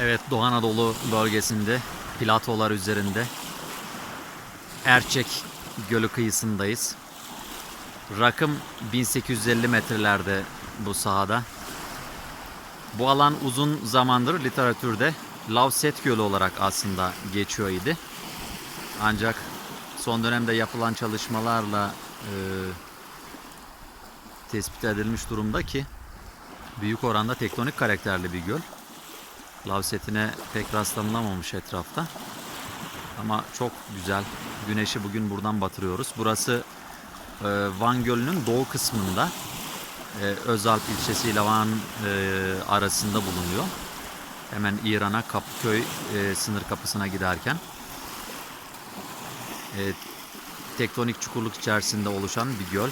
Evet Doğu Anadolu bölgesinde platolar üzerinde Erçek Gölü kıyısındayız. Rakım 1850 metrelerde bu sahada. Bu alan uzun zamandır literatürde Lavset Gölü olarak aslında geçiyor idi. Ancak son dönemde yapılan çalışmalarla e, tespit edilmiş durumda ki büyük oranda tektonik karakterli bir göl. Lavsetine pek rastlanılamamış etrafta. Ama çok güzel. Güneşi bugün buradan batırıyoruz. Burası e, Van Gölü'nün doğu kısmında. E, Özalp ilçesi ile Van e, arasında bulunuyor. Hemen İran'a Kapıköy sınır kapısına giderken. Tektonik çukurluk içerisinde oluşan bir göl.